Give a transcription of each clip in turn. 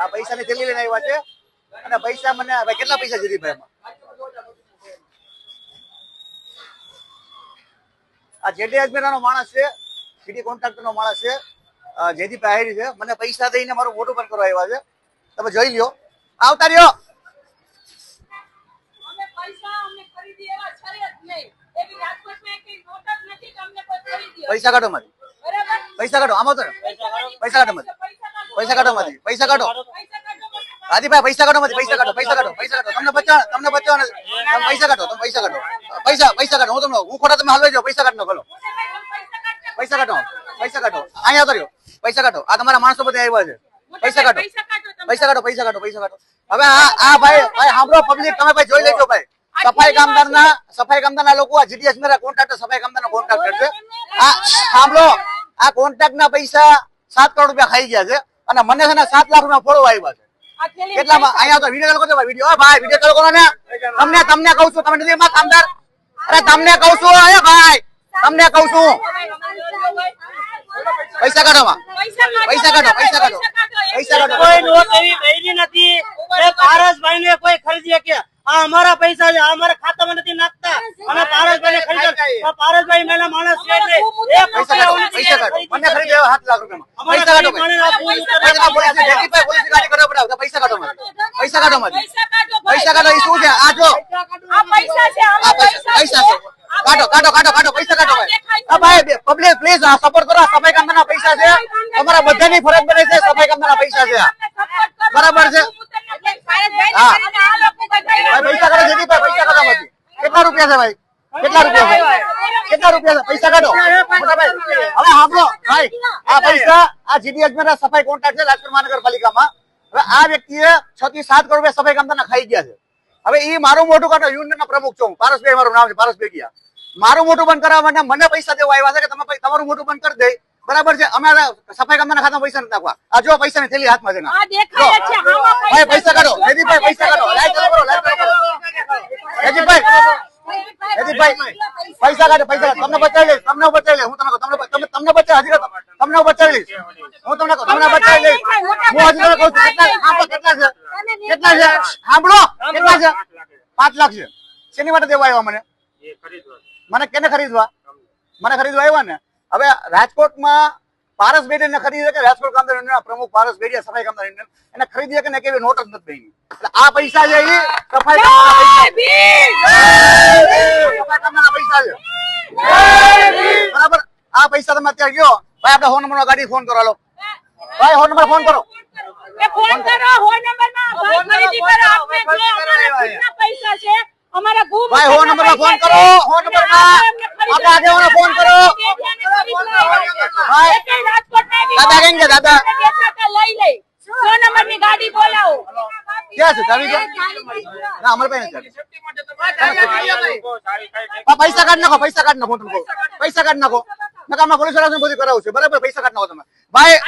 આ પૈસાની થેલી લઈને આવ્યા છે. અને પૈસા મને કેટલા પૈસા જરીભાઈ ભાઈ આ જેડી અજમેરાનો માણસ છે સીડી કોન્ટ્રાક્ટર નો માણસ છે જેદી જયદીપ છે. મને પૈસા દઈને મારું મોટું પણ કરવા આવ્યા છે. તમે જોઈ લ્યો. આવતા રહ્યો. પૈસા કાઢો મારી. પૈસા કાઢો. આમાં તો પૈસા કાઢો માંથી પૈસા કાઢો માંથી પૈસા કાઢો. આદિભાઈ પૈસા કાઢો માંથી પૈસા કાઢો પૈસા કાઢો પૈસા કાઢો. તમને બચાવ તમને બચવા તમે પૈસા કાઢો તમે પૈસા કાઢો. પૈસા પૈસા કાઢો. હું તમને હું ખોટા તમે હલવાઈ જાઓ પૈસા કાઢો ભલો પૈસા કાઢો પૈસા કાઢો. અહીંયા કર્યો પૈસા કાઢો. આ તમારા માણસો બધા આવ્યા છે. પૈસા કાઢો. પૈસા કાઢો પૈસા કાઢો પૈસા કાઢો પૈસા કાઢો. હવે આ આ ભાઈ ભાઈ સાંભળો પબ્લિક તમે ભાઈ જોઈ લેજો ભાઈ. સફાઈ કામદારના સફાઈ કામદારના લોકો આ જીડીએસ મેરા કોન્ટ્રાક્ટર સફાઈ કામદારનો કોન્ટ્રાક્ટર છે. આ સાંભળો. આ કોન્ટ્રાક્ટના પૈસા સાત કરોડ રૂપિયા ખાઈ ગયા છે. અને મને છે ને સાત લાખ રૂપિયા ફોડો આવ્યા છે. કેટલામાં અહીંયા તો વીડિયો ચાલુ કરજો વીડિયો ભાઈ વીડિયો ચાલુ કરો ને. તમને તમને કહું છું તમે નથી એમાં કામદાર? અરે તમને કહું છું અરે ભાઈ તમને કહું છું. પૈસા કાઢો માં પૈસા કાઢો પૈસા કાઢો પૈસા કાઢો. કોઈ નોટ એવી નથી. એ પારસભાઈ ને કોઈ ખરીદી કે આ અમારા પૈસા છે આ અમારા ખાતામાં નથી નાખતા. અને પારસભાઈ ને ખરીદે આ પારસભાઈ મેલા માણસ છે એટલે પૈસા કાઢો. મને ખરીદી આવ્યા સાત લાખ રૂપિયામાં પૈસા કાઢો પૈસા પોલીસ જયદીપભાઈ પોલીસ ગાડી કરવા પડે પૈસા કાઢો પૈસા કાઢો માં પૈસા કાઢો ભાઈ. પૈસા કાઢો એ શું છે? આ જો. પૈસા છે આ આમાં પૈસા પૈસા છે. આ કાઢો કાઢો કાઢો કાઢો પૈસા કાઢો ભાઈ પબ્લિક પ્લીઝ આ સપોર્ટ કરો. સફાઈ કામદારના પૈસા છે. તમારા બધાની ફરજ બને છે સફાઈ કામદારના પૈસા છે. આ બરાબર છે? હા. પૈસા કરો જેથી પૈસા કાઢો કેટલા રૂપિયા છે ભાઈ? કેટલા રૂપિયા કેટલા રૂપિયા પૈસા કાઢો. હવે સાંભળો. ભાઈ આ પૈસા આ જીડી અજમેર સફાઈ કોન્ટ્રાક્ટ છે રાજકોટ મહાનગરપાલિકામાં. હવે આ વ્યક્તિએ છ થી સાત કરોડ રૂપિયા સફાઈ કામદારના ખાઈ ગયા છે. હવે એ મારું મોટું કાઢો યુનિયન પ્રમુખ છું. પારસભાઈ મારું નામ છે પારસભાઈ ગયા. મારું મોટું બંધ કરવા માટે મને પૈસા દેવા આવ્યા છે કે તમે તમારું મોટું બંધ કરી દે. બરાબર છે? અમે આ સફાઈ કામદારના ખાતા પૈસા નથી નાખવા. આ જો પૈસાની થેલી હાથમાં છે ના. ભાઈ પૈસા કાઢો. જયદીપભાઈ પૈસા કાઢો. લાઈટ કરો લાઈટ કરો. જયદીપભાઈ જયદીપભાઈ પૈસા કાઢો પૈસા તમને બચાવી લઈશ તમને બચાવી લઈશ. હું તમને તમને તમને તમને બચાવી હજી તમને બચાવી લઈશ. હું તમને કહું, તમને બચાવી લઈશ. હું હજી તમને કહું કેટલા કેટલા છે? કેટલા છે? સાંભળો કેટલા છે? પાંચ લાખ છે. શેની માટે દેવા આવ્યા મને? મને કેને ખરીદવા? મને ખરીદવા આવ્યા ને. હવે રાજકોટમાં પારસ બેડિયાને ખરીદે કે રાજકોટ કામદાર યુનિયનના પ્રમુખ પારસ બેડિયા સફાઈ કામદાર યુનિયન એને ખરીદી કે ને કેવી નોટ જ નથી થઈ એટલે આ પૈસા છે એ સફાઈ કામદારના પૈસા છે. બરાબર? આ પૈસા તમે અત્યારે ગયો ભાઈ આપણે ફોન નંબર ગાડી ફોન કરો હાલો. ભાઈ ફોન નંબર ફોન કરો. એ ફોન કરો હો નંબરમાં ભાઈ ખરીદી કરો આપને જો અમારા પૈસા છે અમારા ગુમ ભાઈ ફોન નંબર ફોન કરો ફોન નંબરમાં આપણે આગેવાનો ફોન કરો. પૈસા કાઢ નાખો પૈસા કાઢ નાખો તમે પૈસા કાઢ નાખો નકર પોલીસવાળા બધું કરાવું છે બરાબર પૈસા કાઢ નાખો તમે ભાઈ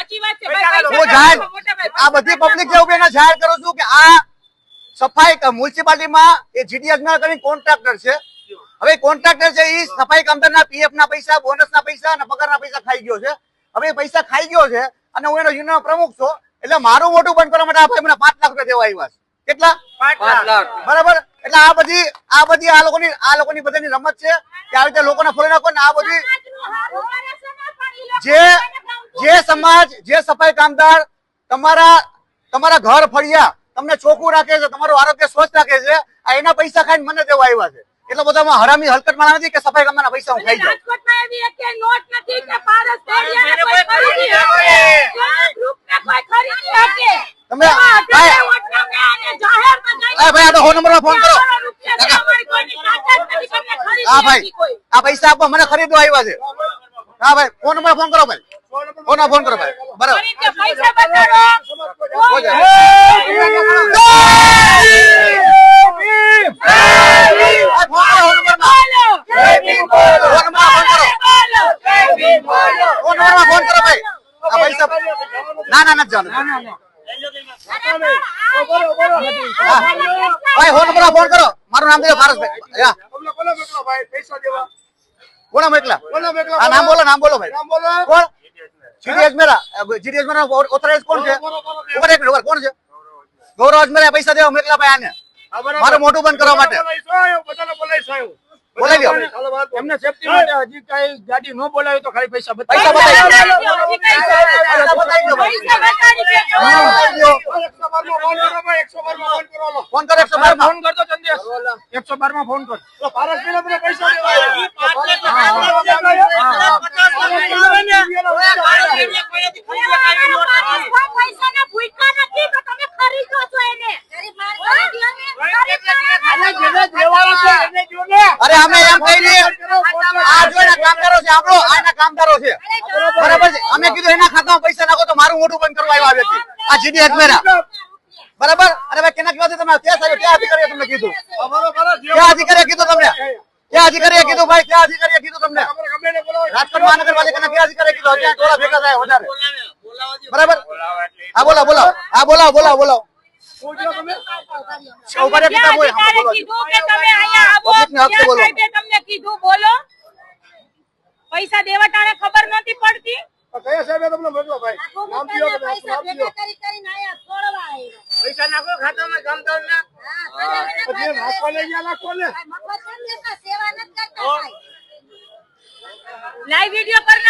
હું જાહેર. આ બધી પબ્લિક જે ઊભી જાહેર કરું છું કે આ સફાઈ મ્યુનિસિપાલિટીમાં એ જીડીએસ ના કરીને કોન્ટ્રાક્ટર છે હવે કોન્ટ્રાક્ટર છે એ સફાઈ કામદારના પીએફ ના પૈસા બોનસ ના પૈસા અને પગારના પૈસા ખાઈ ગયો છે. હવે એ પૈસા ખાઈ ગયો છે અને હું એનો યુનિયન પ્રમુખ છું એટલે મારું મોટું બંધ કરવા માટે આ ભાઈ મને પાંચ લાખ રૂપિયા દેવા આવ્યા છે. કેટલા? બરાબર? એટલે આ બધી આ બધી આ લોકોની આ લોકોની બધાની રમત છે કે આવી રીતે લોકોને ફોડી નાખો ને આ બધી જે જે સમાજ જે સફાઈ કામદાર તમારા તમારા ઘર ફળિયા તમને ચોખ્ખું રાખે છે તમારું આરોગ્ય સ્વસ્થ રાખે છે આ એના પૈસા ખાઈને મને દેવા આવ્યા છે. એટલે બધામાં હરામી હલકટ માણસ નથી કે સફાઈ કામદારના પૈસા હું ખાઈ જાઉં. રાજકોટમાં એવી એકેય નોટ નથી કે પારસ પેઢીયાને કોઈ કોઈ ખરીદી ખરીદી શકે. ગ્રુપને કોઈ ખરીદી શકે. તમે એવા અઢારે ભાઈ વોટને અને જાહેરમાં જઈને આ ભાઈ આ તો ફોન નંબરમાં ફોન કરો. હા ભાઈ આ પૈસા આપવા મને ખરીદવા આવ્યા છે. હા ભાઈ ફોન નંબર ફોન કરો ભાઈ. ફોન ફોન કરો ભાઈ. બરાબર. પૈસા બતાડો. હો જાય. આ ફોન કરો, ફોન નંબરમાં. બોલો. ફોન નંબરમાં ફોન કરો બોલો. ફોન નંબરમાં ફોન કરો ભાઈ આ પૈસા ના ના નથી જવાનું ભાઈ ફોન નંબર ફોન કરો. મારું નામ દેજો પારસભાઈ કોના મોકલા? હા નામ બોલો નામ બોલો ભાઈ. કોણ? GD Ajmera GD Ajmera authorise કોણ છે? ઉપર એક મિનિટ, કોણ છે? ગૌરવ અજમેરે પૈસા દેવા મોકલા ભાઈ આને. મારું મોટું બંધ કરવા માટે. બોલાવી એમને સેફટી માટે હજી કઈ ગાડી ન બોલાવી તો ખાલી પૈસા પૈસા બતાવી. ફોન કરો એકસો બાર ફોન કરતો ચંદેશ એકસો બારમાં ફોન કર તો પારસભાઈને પૈસા દેવા આવ્યા. કોઈ પૈસાના આ કામદારો છે આપણો આ કામદારો છે. બરાબર છે? અમે કીધું એના ખાતામાં પૈસા નાખો તો મારું મોઢું બંધ કરવા આવ્યા વ્યક્તિ આ જીડી અજમેરા બરાબર? અરે ભાઈ કેના કહેવાથી તમે? ક્યાં સાહેબ ક્યાં અધિકારીએ તમને કીધું. ક્યાં અધિકારીએ કીધું તમને. ક્યાં અધિકારીએ કીધું ભાઈ ક્યાં અધિકારીએ કીધું તમને. રાજકોટ મહાનગરપાલિકાના ક્યાં અધિકારીએ કીધું. અત્યારે ટોળા ભેગા થાય વધારે. બરાબર? હા બોલાવો બોલાવો. હા બોલાવો બોલાવો બોલાવો. ઊભા રહ્યા પિતા બોય, ક્યાં હા, બોલો. હક બોલો. તમને કીધું બોલો. પૈસા દેવાટાણે ખબર નથી પડતી. કયા સાહેબે તમને મોકલો ભાઈ? નામ તમે? નામ પીઓ પૈસા નાખો ખાતામાં કામદાર ના. પછી એ નાખવા લઈ ગયા નાખો ને. લાઈવ વીડિયો પર